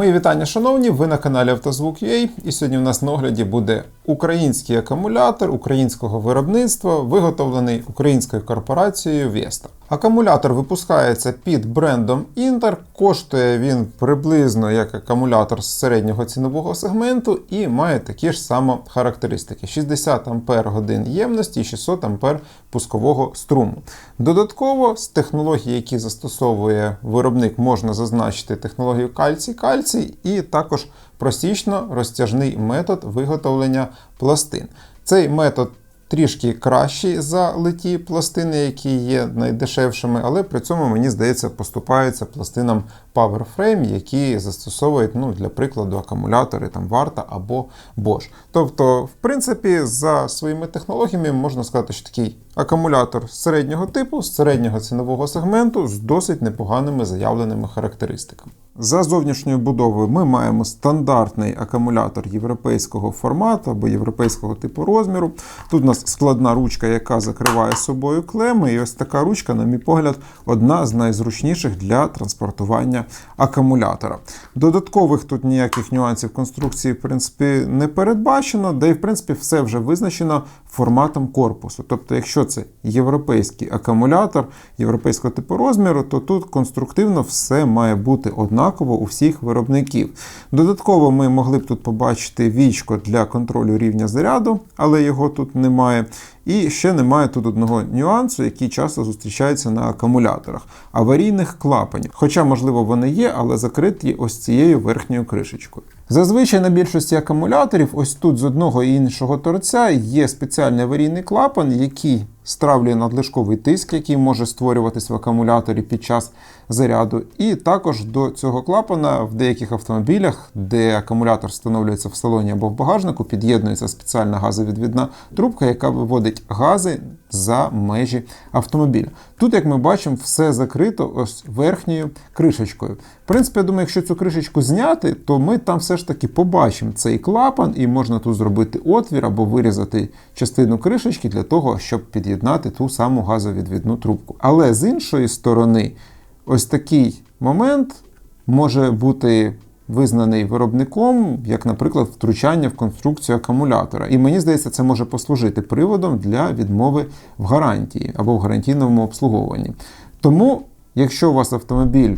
Мої вітання, шановні! Ви на каналі Автозвук.ua і сьогодні в нас на огляді буде український акумулятор українського виробництва, виготовлений українською корпорацією Vesta. Акумулятор випускається під брендом Inter, коштує він приблизно як акумулятор з середнього цінового сегменту і має такі ж самі характеристики: 60 Ампер годин ємності і 600 Ампер пускового струму. Додатково з технологій, які застосовує виробник, можна зазначити технологію кальцій-кальцій і також просічно розтяжний метод виготовлення пластин. Цей метод трішки кращі за литі пластини, які є найдешевшими, але при цьому, мені здається, поступаються пластинам PowerFrame, які застосовують, ну, для прикладу, акумулятори там Варта або Bosch. Тобто, в принципі, за своїми технологіями можна сказати, що такий акумулятор середнього типу, з середнього цінового сегменту з досить непоганими заявленими характеристиками. За зовнішньою будовою ми маємо стандартний акумулятор європейського формату або європейського типу розміру. Тут у нас складна ручка, яка закриває собою клеми. І ось така ручка, на мій погляд, одна з найзручніших для транспортування акумулятора. Додаткових тут ніяких нюансів конструкції, в принципі, не передбачено, де і в принципі все вже визначено форматом корпусу. Тобто, якщо це європейський акумулятор європейського типу розміру, то тут конструктивно все має бути однаково у всіх виробників. Додатково ми могли б тут побачити вічко для контролю рівня заряду, але його тут немає. І ще немає тут одного нюансу, який часто зустрічається на акумуляторах аварійних клапанів. Хоча, можливо, вони є, але закриті ось цією верхньою кришечкою. Зазвичай на більшості акумуляторів, ось тут з одного і іншого торця є спеціальний аварійний клапан, який стравлює надлишковий тиск, який може створюватись в акумуляторі під час заряду. І також до цього клапана в деяких автомобілях, де акумулятор встановлюється в салоні або в багажнику, під'єднується спеціальна газовідвідна трубка, яка виводить гази за межі автомобіля. Тут, як ми бачимо, все закрито ось верхньою кришечкою. Принципі, я думаю, якщо цю кришечку зняти, то ми там все ж таки побачимо цей клапан, і можна тут зробити отвір або вирізати частину кришечки для того, щоб під'єднати ту саму газовідвідну трубку. Але з іншої сторони, ось такий момент може бути визнаний виробником, як, наприклад, втручання в конструкцію акумулятора. І мені здається, це може послужити приводом для відмови в гарантії або в гарантійному обслуговуванні. Тому, якщо у вас автомобіль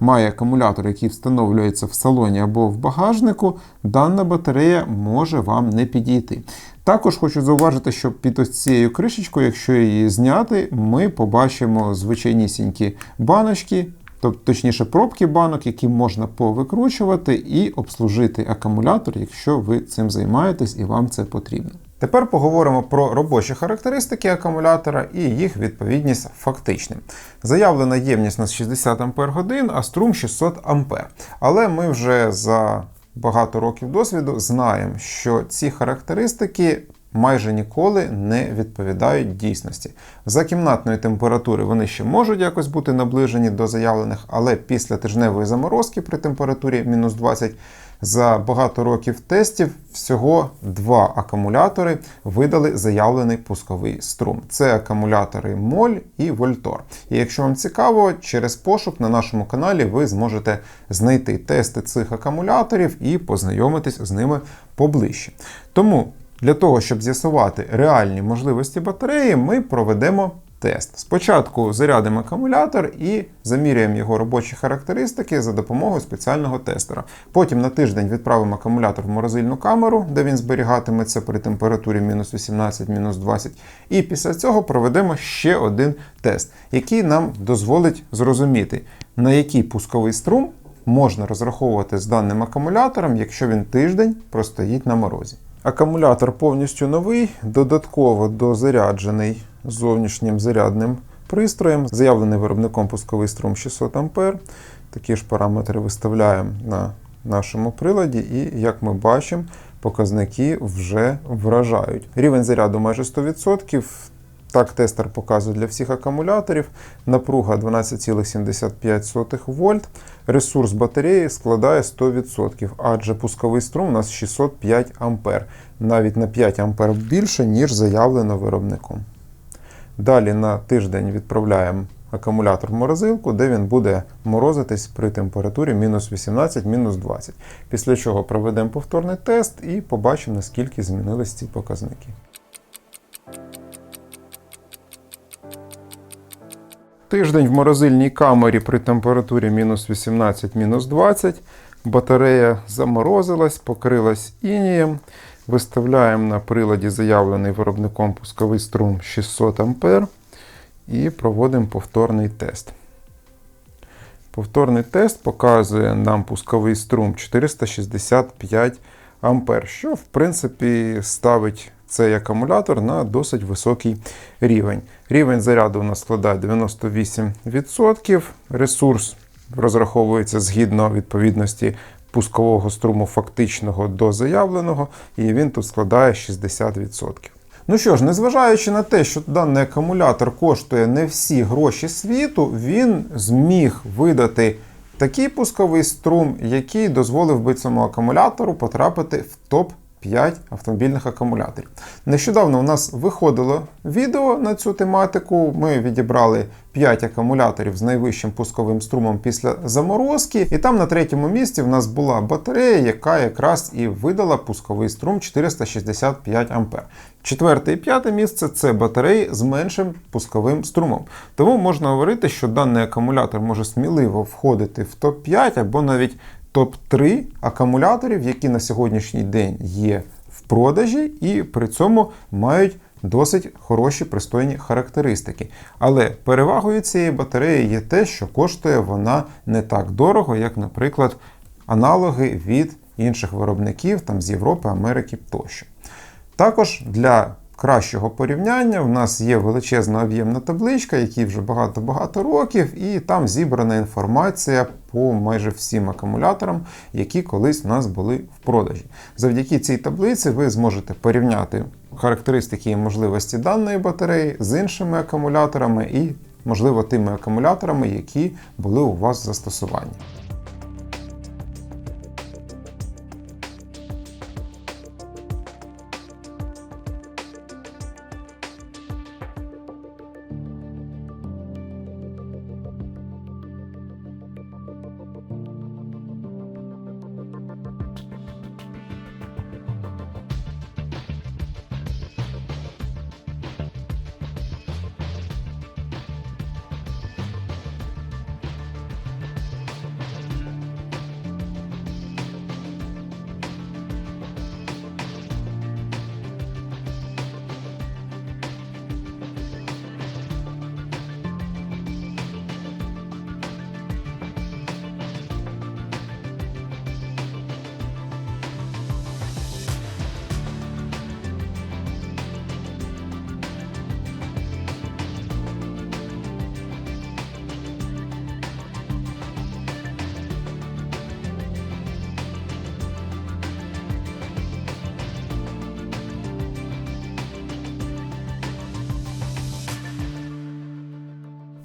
має акумулятор, який встановлюється в салоні або в багажнику, дана батарея може вам не підійти. Також хочу зауважити, що під ось цією кришечкою, якщо її зняти, ми побачимо звичайнісінькі баночки, тобто, точніше, пробки банок, які можна повикручувати і обслужити акумулятор, якщо ви цим займаєтесь і вам це потрібно. Тепер поговоримо про робочі характеристики акумулятора і їх відповідність фактичним. Заявлена ємність на 60 Ах, а струм 600 А. Але ми вже за багато років досвіду знаємо, що ці характеристики майже ніколи не відповідають дійсності. За кімнатної температури вони ще можуть якось бути наближені до заявлених, але після тижневої заморозки при температурі мінус 20 за багато років тестів всього два акумулятори видали заявлений пусковий струм. Це акумулятори Моль і Вольтор. І якщо вам цікаво, через пошук на нашому каналі ви зможете знайти тести цих акумуляторів і познайомитись з ними поближче. Тому для того, щоб з'ясувати реальні можливості батареї, ми проведемо тест. Спочатку зарядимо акумулятор і заміряємо його робочі характеристики за допомогою спеціального тестера. Потім на тиждень відправимо акумулятор в морозильну камеру, де він зберігатиметься при температурі мінус 18-20. І після цього проведемо ще один тест, який нам дозволить зрозуміти, на який пусковий струм можна розраховувати з даним акумулятором, якщо він тиждень простоїть на морозі. Акумулятор повністю новий, додатково дозаряджений зовнішнім зарядним пристроєм. Заявлений виробником пусковий струм 600 А. Такі ж параметри виставляємо на нашому приладі, і, як ми бачимо, показники вже вражають. Рівень заряду майже 100%. Так, тестер показує для всіх акумуляторів. Напруга 12,75 вольт. Ресурс батареї складає 100%, адже пусковий струм у нас 605 А. Навіть на 5 А більше, ніж заявлено виробником. Далі на тиждень відправляємо акумулятор в морозилку, де він буде морозитись при температурі мінус 18, мінус 20. Після чого проведемо повторний тест і побачимо, наскільки змінились ці показники. Тиждень в морозильній камері при температурі мінус 18, мінус 20. Батарея заморозилась, покрилась інієм. Виставляємо на приладі заявлений виробником пусковий струм 600 А і проводимо повторний тест. Повторний тест показує нам пусковий струм 465 А, що в принципі ставить цей акумулятор на досить високий рівень. Рівень заряду у нас складає 98%. Ресурс розраховується згідно відповідності пускового струму фактичного до заявленого, і він тут складає 60%. Ну що ж, незважаючи на те, що даний акумулятор коштує не всі гроші світу, він зміг видати такий пусковий струм, який дозволив би цьому акумулятору потрапити в топ 5 автомобільних акумуляторів. Нещодавно у нас виходило відео на цю тематику. Ми відібрали 5 акумуляторів з найвищим пусковим струмом після заморозки, і там на третьому місці в нас була батарея, яка якраз і видала пусковий струм 465 А. Четверте і п'яте місце це батареї з меншим пусковим струмом. Тому можна говорити, що даний акумулятор може сміливо входити в топ-5 або навіть топ-3 акумуляторів, які на сьогоднішній день є в продажі, і при цьому мають досить хороші пристойні характеристики. Але перевагою цієї батареї є те, що коштує вона не так дорого, як, наприклад, аналоги від інших виробників там з Європи, Америки тощо. Також для кращого порівняння в нас є величезна об'ємна табличка, якій вже багато-багато років, і там зібрана інформація по майже всім акумуляторам, які колись у нас були в продажі. Завдяки цій таблиці ви зможете порівняти характеристики і можливості даної батареї з іншими акумуляторами і, можливо, тими акумуляторами, які були у вас в застосуванні.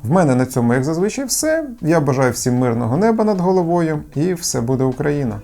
В мене на цьому, як зазвичай, все. Я бажаю всім мирного неба над головою, і все буде Україна!